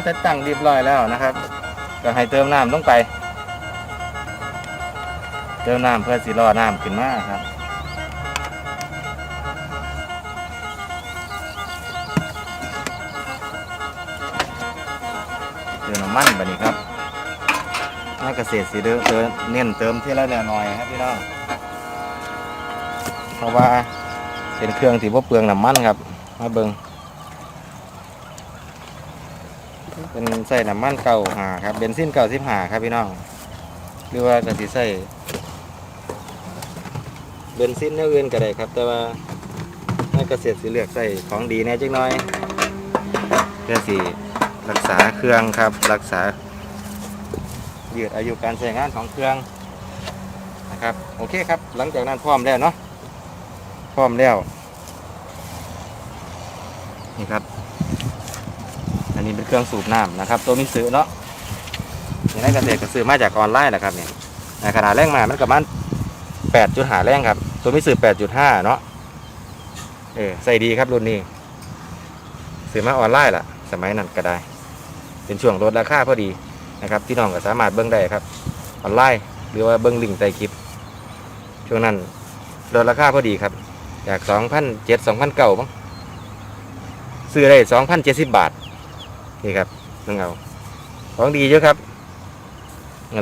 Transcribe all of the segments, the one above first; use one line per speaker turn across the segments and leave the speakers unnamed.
อติดตั้งเรียบร้อยแล้วนะครับ ก็ให้เติมน้ำลงไป เติมน้ำเพื่อสิรอน้ำขึ้นมาครับเติมน้ำมันแบบนี้ครับน่าเกษตรสีเด้อเติมเน้นเติมที่ละหน่อยครับพี่น้องเพราะว่าเป็นเครื่องที่บ่เปลืองน้ำมันครับมาเบิง เป็นใส่น้ำมันเก่าหาครับเบนซินเก่าสิบหาครับพี่น้องหรือว่ากะสิใส่เบนซินแนวอื่นก็ได้ครับ แต่ว่าน่เกษตรสีเหลือกใส่ของดีแน่จังน้อยเพื่อสิรักษาเครื่องครับ รักษายืดอายุการใช้งานของเครื่องนะครับโอเคครับ หลังจากนั้นพร้อมแล้วเนาะพร้อมแล้วนี่ครับ นี้เป็นเครื่องสูบน้ำนะครับ ตัวมิซื้อเนาะนี่างนักเกษตรก็ซื้อมาจากออนไลน์แหละครับเนี่ยขนาดแรงมามันกับมันแปดจุดหาแรงครับ ตัวมิซื้อแปดจุดห้าเนาะเออใส่ดีครับรุ่นนี้ซื้อมาออนไลน์ล่ะ สมัยนั้นก็ได้ เป็นช่วงลดราคาพอดีนะครับพี่น้องก็สามารถเบิ้งได้ครับออนไลน์หรือว่าเบิ้งลิงก์ใต้คลิป ช่วงนั้นลดราคาพอดีครับ จากสองพันเจ็ดสองพันเก้ามั้งซื้อได้สองพันเจ็ดสิบบาท นี่ครับนึงเอา ของดีเยอะครับ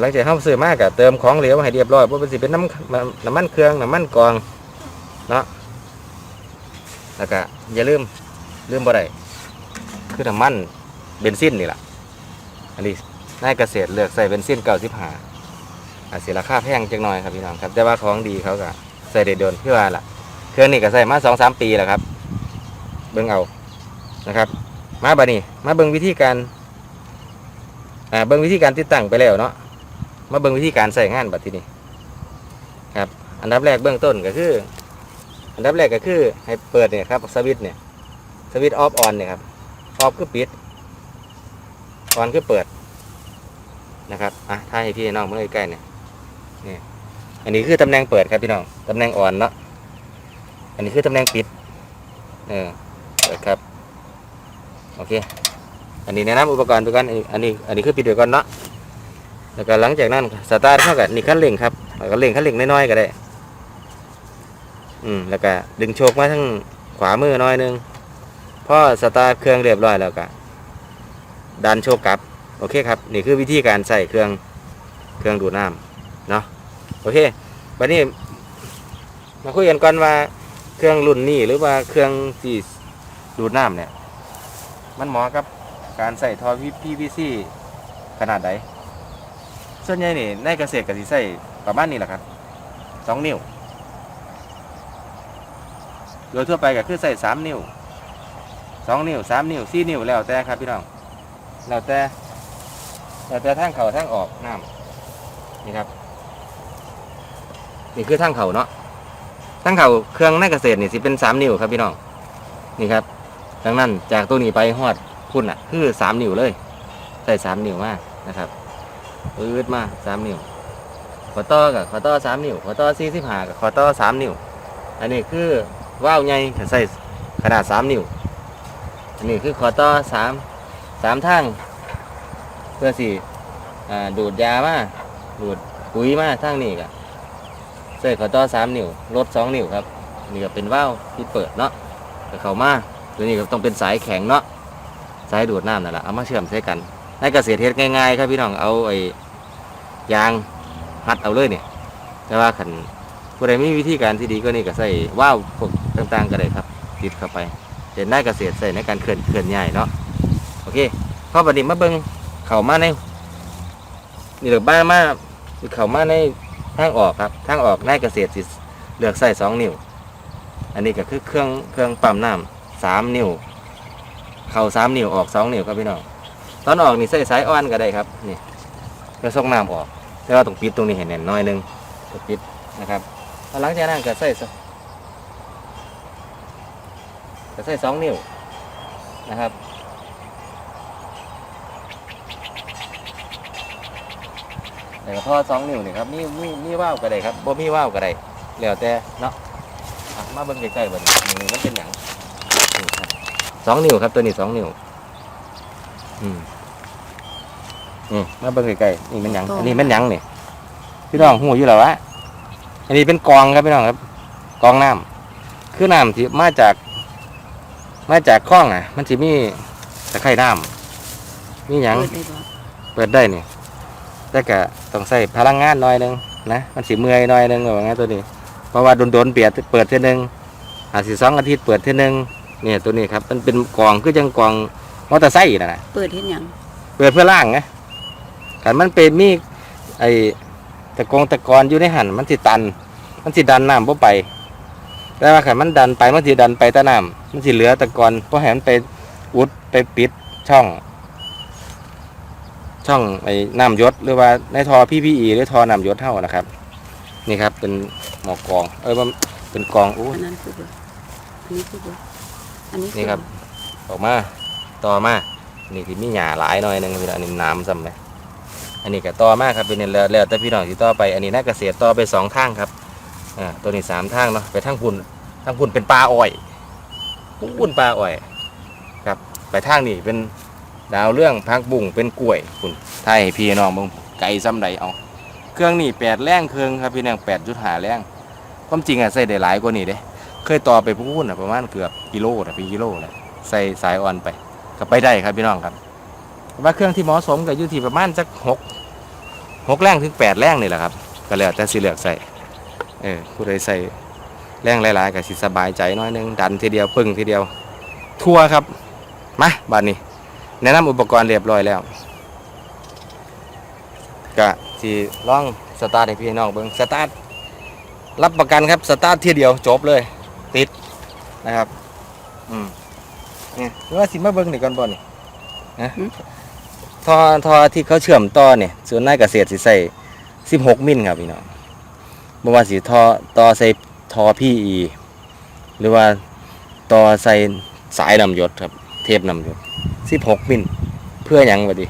หลังจากเข้าซื้อมากกับเติมของเหลวให้เรียบร้อยเพราะเป็นสิเป็นน้ำน้ำมันเครื่องน้ำมันกรองเนาะแล้วก็อย่าลืมลืมบ่ได้คือน้ำมันเบนซินนี่แหละอันนี้นายเกษตรเลือกใส่เบนซินเก้าสิบห้าอาจสิราคาแพงจังหน่อยครับพี่น้องครับแต่ว่าของดีเขาก็ใส่ได้โดนเพื่อว่าล่ะ เครื่องนี้ก็ใส่มาสองสามปีแล้วครับ เบิ่งเอานะครับ มาบัดนี้ มาเบิ่งวิธีการอ่าเบิ่งวิธีการติดตั้งไปแล้วเนาะมาเบิ่งวิธีการใส่งานบัดทีนี้ครับอันดับแรกเบื้องต้นก็คือ อันดับแรกก็คือให้เปิดเนี่ยครับสวิตช์เนี่ยสวิตช์ออฟออนเนี่ยครับออฟคือปิดออนคือเปิดนะครับอะถ้าให้พี่น้องเมื่อใกล้เนี่ยนี่อันนี้คือตำแหน่งเปิดครับพี่น้องตำแหน่งอ่อนเนาะอันนี้คือตำแหน่งปิดเออเปิดครับ โอเค อันนี้แนะนำอุปกรณ์ไปก่อนอันนี้ อันนี้คือปิดไว้ก่อนเนาะ แล้วก็หลังจากนั้นสตาร์ทเข้ากับนี่ขั้นเร่งครับแล้วก็เร่งขั้นเร่งน้อยๆก็ได้ อืม แล้วก็ดึงโชคมาทั้งขวามือน้อยหนึงพอสตาร์ทเครื่องเรียบร้อยแล้วก็ดันโชคกลับ โอเคครับ นี่คือวิธีการใส่เครื่องเครื่องดูดน้ำเนาะ โอเค วันนี้มาคุยกันก่อนว่าเครื่องรุ่นนี้หรือว่าเครื่องที่ดูดน้ำเนี่ย มันเหมาะกับการใส่ท่อ PVC ขนาดใดส่วนใหญ่นี่ในเกษตรก็สิใส่ประมาณนี้แหละครับสองนิ้ว โดยทั่วไปก็คือใส่สามนิ้วสองนิ้วสามนิ้วสี่นิ้วแล้วแต่ครับพี่น้องแล้วแต่แล้วแต่ทางเข้าทางออกน้ำนี่ครับ นี่คือทางเขาเนาะทางเขาเครื่องในเกษตรนี่สิเป็นสามนิ้วครับพี่น้องนี่ครับ ดังนั้นจากตัวนี้ไปฮอดพุ่นอะ คือสามนิ้วเลย ใส่สามนิ้วมากนะครับปืดมาสามนิ้วขอต่อกับขอต่อสามนิ้วขอต่อสี่สิบห้ากับขอต่อสามนิ้ว อันนี้คือว่าวใหญ่ใส่ขนาดสามนิ้ว อันนี้คือขอต่อสามสามทางเพื่อสิอ่ดูดยามาดูดปุ๋ยมาทางนี้กะใส่ขอต่อสามนิ้วลดสองนิ้วครับนี่ก็เป็นว่าวที่เปิดเนาะแต่เขามา ตัวนี้ก็ต้องเป็นสายแข็งเนาะสายดูดน้ำนั่นแหละเอามาเชื่อมใส่กันในเกษตรเฮ็ดง่ายๆครับพี่น้องเอาไอ้ยางหัดเอาเลยเนี่ยแต่ว่าขันผู้ใดมีวิธีการที่ดีก็นี่ก็ใส่ว่าวพวกต่างๆก็ได้ครับติดเข้าไปเป็นได้เกษตรใส่ในการเคลื่อนเคลื่อนย้ายเนาะโอเคพอบัดนี้มาเบิ่งเข้ามาในนี่เดี๋ยวบ้านมาเข้ามาในทางออกครับทางออกนาเกษตรสิเลือกใส่สองนิ้ว อันนี้ก็คือเครื่องเครื่องปั๊มน้ำ สามนิ้ว เข้าสามนิ้วออกสองนิ้วครับพี่น้องตอนออกนี่ใส่สายอ่อนก็ได้ครับนี่เพื่อส่งน้ำออกแต่ว่าต้องปิดตรงนี้ให้แน่นน้อยนึงต้องปิดนะครับพอหลังจากนั้นก็ใส่สก็ใส่สองนิ้วนะครับแต่ก็ท่อสองนิ้วนี่ครับมีมีมีว่าวก็ได้ครับบ่มีว่าวก็ได้แล้วแต่เนาะมาเบิ่งใกล้ๆเบิ่งนี่มันเป็นหยังนี่ครับ สองนิ้วครับ ตัวนี้สองนิ้ว อืมนี่มาเบิ่งใกล้ๆนี่มันหยัง อันนี้มันหยังนี่พี่น้องหูอยู่แล้ววะอันนี้เป็นกองครับพี่น้องครับ กองน้ำคือน้ำที่มาจาก มาจากคลองอะ มันจะมีตะไคร่น้ำมีหยัง
เปิดได้บ่
เปิดได้นี่แต่ก็ต้องใส่พลังงานหน่อยหนึงนะมันสิเมื่อยหน่อยหนึงว่างั้นตัวนี้ เพราะว่าโดนๆเปียดเปิดเท่อนึงอาจสิสองอาทิตย์เปิดเท่อนึง เนี่ยตัวนี้ครับ มันเป็นกองคือจังกองมอเตอร์ไซค์นั่นนะ
เปิดเฮ็ดหยัง
เปิดเพื่อล่างไงขันมันเป็นมีไอ้ตะกงตะกอนอยู่ในหันมันสิตัน มันสิดันน้ำบ่ไปแต่ว่าขันมันดันไปมันสิดันไปแตะน้ำมันสิเหลือตะกอนเพราะให้มันไปอุดไปปิดช่อง ช่องไอ้น้ำหยศหรือว่าในทอพีพีหรือทอน้ำหยศเท่านะครับ นี่ครับเป็นหมอกกอง เออมันเป็นกองอู้
อันนั้นคือบ่อันนี้คือบ่อั นนี้
นี่ครับ ออกมาต่อมา นี่ที่มีหญ้าหลายหน่อยหนึงพี่น้องอันนี้น้ำซ้ำไหมอันนี้ก็ต่อมาครับเป็นแล้วแล้วแต่พี่น้องที่ต่อไป อันนี้นักเกษตรต่อไปสองทางครับอ่าตัวนี้สามทางเนาะไปทางพุ่นทางพุ่นเป็นปลาอ้อยพุ่นปลาอ้อย ครับ ไปทางนี้เป็นดาวเรื่องพักบุ่งเป็นกล้วยคุณไทยให้พี่น้องมึงไก่ซ้ำใดเอาเครื่องนี่แปดแรงเครื่องครับพี่น้องแปดจุดหาแรงความจริงอะใส่ได้หลายกว่านี้เด้ เคยต่อไปพุ่นอะประมาณเกือบกิโลนะเป็นกิโลนะใส่สายอ่อนไป ก็ไปได้ครับพี่น้องครับว่าเครื่องที่เหมาะสมก็อยู่ที่ประมาณสักหกหกแรงถึงแปดแรงนี่แหละครับ ก็แล้วแต่สิเหลือกใส่เออผู้ใดใส่แรงหลายๆก็สิสบายใจน้อยนึงดันทีเดียวปึ้งทีเดียว ทั่วครับมาบานนี้ แนะนำอุปกรณ์เรียบร้อยแล้วก็ที่ลองสตาร์ทให้พี่น้องเบิ้งสตาร์ทรับประกันครับสตาร์ททีเดียวจบเลย ติดนะครับ อืมเนี่ยหรือว่าสิมาเบิ้งนี่ก่อนบ่นี่นะทอทอที่เขาเชื่อมต่อเนี่ยส่วนนายเกษตรสิใส่16มิลครับพี่น้องบ่ว่าสิทอต่อใส่ทอพีอีหรือว่าต่อใส่สายนำหยศครับ เทปนำหยศ16มิลเพื่อหยังบ่ดิ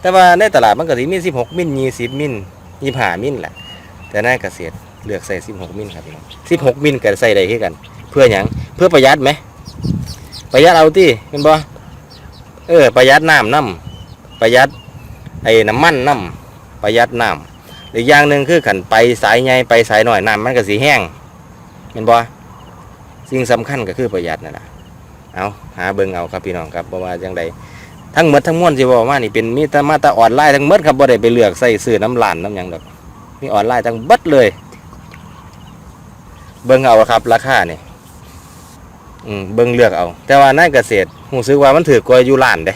แต่ว่าในตลาดมันก็สิมี16มิล20มิล25มิลแหละแต่นายเกษตร เลือกใส่16มิลครับพี่น้อง16มิลก็ใส่ได้คือกัน เพื่อหยังเพื่อประหยัดไหมประหยัดเอาที่เห็นบ่เออประหยัดน้ำน้ำประหยัดไอ้น้ำมันน้ำประหยัดน้ำอีกอย่างหนึ่งคือขันไปสายใหญ่ไปสายหน่อยน้ำมันก็สีแห้งเห็นบ่สิ่งสำคัญก็คือประหยัดนั่นแหละเอาหาเบิ่งเอาครับพี่น้องครับเพราะว่าจังใดทั้งหมดทั้งมวลสิบอกว่านี่เป็นมีแต่มาแต่ออนไลน์ทั้งหมดครับบ่ได้ไปเลือกใส่ซื้อน้ำหลานน้ำยังดอกมีออนไลน์ทั้งบิดเลย เบิ่งเอาครับ ราคาเนี่ยอืมเบิ่งเลือกเอา แต่ว่าในเกษตรหูซึกว่ามันถือกว่าอยู่ร้านเด้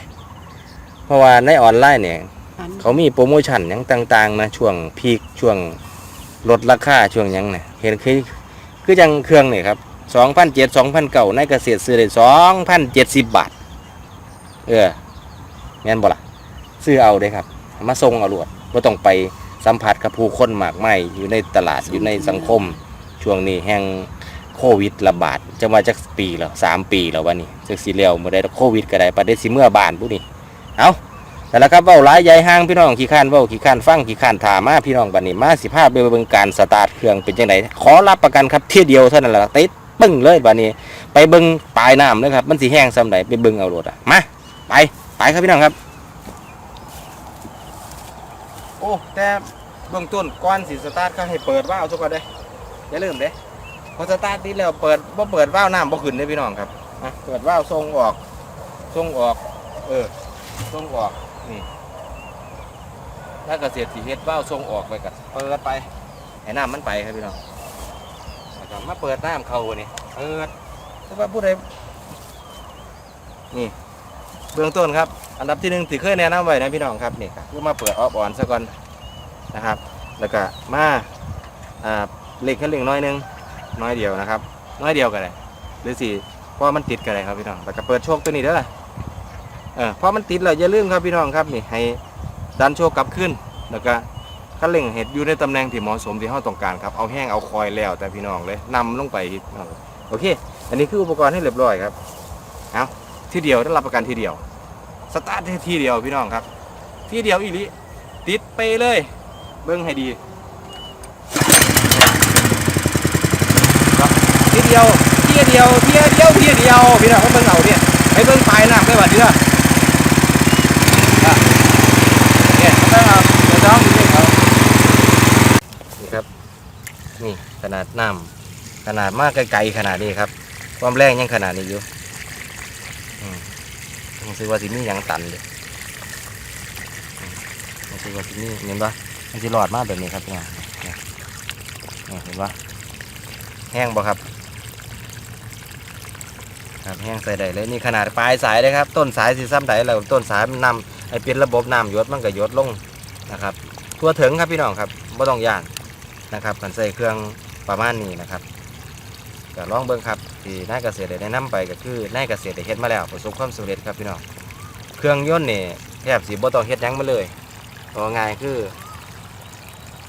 เพราะว่าในออนไลน์เนี่ย
อัน
เขามีโปรโมชั่นหยังต่างๆนะช่วงพีคช่วงลดราคาช่วงหยังเนี่ยเห็นคือคือจังเครื่องนี่ครับสองพันเจ็ดสองพันเก่าในเกษตรซื้อได้สองพันเจ็ดสิบบาท เออแม่นบ่ล่ะซื้อเอาเด้ครับเอามาส่งเอาลวดก็ต้องไปสัมผัสกับผู้คนมากมายอยู่ในตลาดอยู่ในสังคม ช่วงนี้แห่งโควิดระบาดจะมาจากปีแล้วสามปีแล้ววันนี้จากสีแล้วมื่อใดโควิดก็ได้ประเด็นสิเมื่อบานผู้นี้เอาแต่ละครับเว้าหลายใหญ่ห้างพี่น้องขี้ข้านเว้าขี้ข้านฟังขี้ข้านถามมาพี่น้องบัดนี้มาสิพาไปเบิงการสตาร์ทเครื่องเป็นจังไดขอรับประกันครับเที่ยวเดียวเท่านั้นแหละติดปึ้งเลยบัดนี้ ไปเบิงปลายน้ำเลยครับมันสิแห้งซ้ำใดไปเบิงเอาโลดอะมาไปไปครับพี่น้องครับ โอ้แต่เบื้องต้นก่อนสิสตาร์ทก็ให้เปิดว่าล์วซะก่อนเด้ อย่าลืมเด้พอสตาร์ทติดแล้วเปิดบ่เปิดวาวน้ำบ่ขึ้นเด้พี่น้องครับอะเปิดวาวส่งออกส่งออก เออส่งออกนี่ถ้าเกษตรสิเฮ็ดวาวส่งออกไปก็เปิดไปให้น้ำมันไปครับพี่น้องนะครับมาเปิดน้ำเข้านี่เปิดแต่ว่าผู้ใดนี่เบื้องต้นครับ อันดับที่หนึ่งที่เคยแนะนำไว้นะพี่น้องครับนี่ครับคือมาเปิดออฟออนซะก่อนนะครับ แล้วก็มาอ่า เล็กแค่เล็กน้อยหนึงน้อยเดียวนะครับ น้อยเดียวกันเลยหรือสี่เพราะมันติดกันเลยครับพี่น้องแล้วก็เปิดโชคตัวนี้เด้อเออเพราะมันติดแล้วอย่าลืมครับพี่น้องครับนี่ให้ดันโชคกลับขึ้นแล้วก็คันเร่งเห็ดอยู่ในตำแหน่งที่เหมาะสมที่เราต้องการครับเอาแห้งเอาคอยแล้วแต่พี่น้องเลยนำลงไปโอเค อันนี้คืออุปกรณ์ให้เรียบร้อยครับเอาทีเดียวได้รับประกันทีเดียวสตาร์ททีเดียวพี่น้องครับ ทีเดียวอีลิติดไปเลย เบิ้งให้ดี ดียวเที่ยเดียวเที่ยเดียวเที่ยเดียวพี่น้องเขาเบิ่งเอาเนี่ยไปเบิ่งปลายน้ำไปว่าดีละเนี่ยเบิ่งเอาเดี๋ยวน้องดูนี่เขานี่ครับ นี่ขนาดน้ำขนาดมากไกลๆขนาดนี้ครับ ความแรงยังขนาดนี้อยู่ผมซื้อว่าสิมีอยังตันเลยผมซื้อว่าสิมีเห็นปะมันจะหลอดมากแบบนี้ครับเนี่ยเห็นปะแห้งปะครับ ครับแห้งใส่ได้เลยนี่ขนาดปลายสายเลยครับต้นสายสีซ้ำใดแล้วต้นสายมันนำไอเป็นระบบน้ำหยดมันก็หยดลงนะครับทั่วถึงครับพี่น้องครับบ่ต้องย่านนะครับกันใส่เครื่องประมาณนี้นะครับก็ลองเบิ่งครับที่นายเกษตรได้แนะนำไปก็คือนายเกษตรได้เฮ็ดมาแล้วประสบความสำเร็จครับพี่น้องเครื่องยนต์นี่แทบสิบ่ต้องเฮ็ดหยังมาเลยก็ง่ายคือ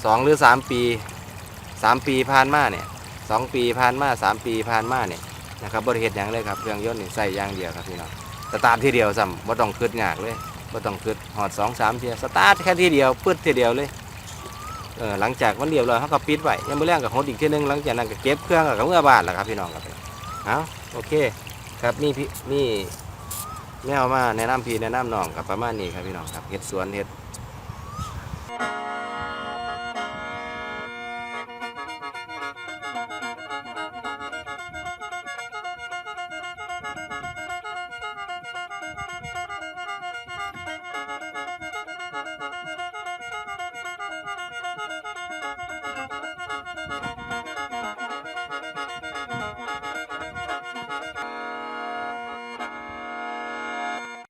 สองหรือสามปีสามปีผ่านมาเนี่ยสองปีผ่านมาสามปีผ่านมาเนี่ย นะครับบริเหตุหยังเลยครับเครื่องยนต์นี่ใส่อย่างเดียวครับพี่น้องสตาร์ททีเดียวซ้ำบ่ต้องคืดยากเลยบ่ต้องคืดหอดสองสามเทียสตาร์ทแค่ทีเดียวปึ๊ดทีเดียวเลยเออหลังจากมันเรียบร้อยเขาก็ปิดไว้ยังไม่เรื่องกับโฮดอีกทีนึงหลังจากนั้นก็เก็บเครื่องกับเมื่อบานแหละครับพี่น้องครับเอาโอเคครับมีพี่มีแนวมาแนะนำพี่แนะนำน้องกับประมาณนี้ครับพี่น้องครับเฮ็ดสวนเฮ็ด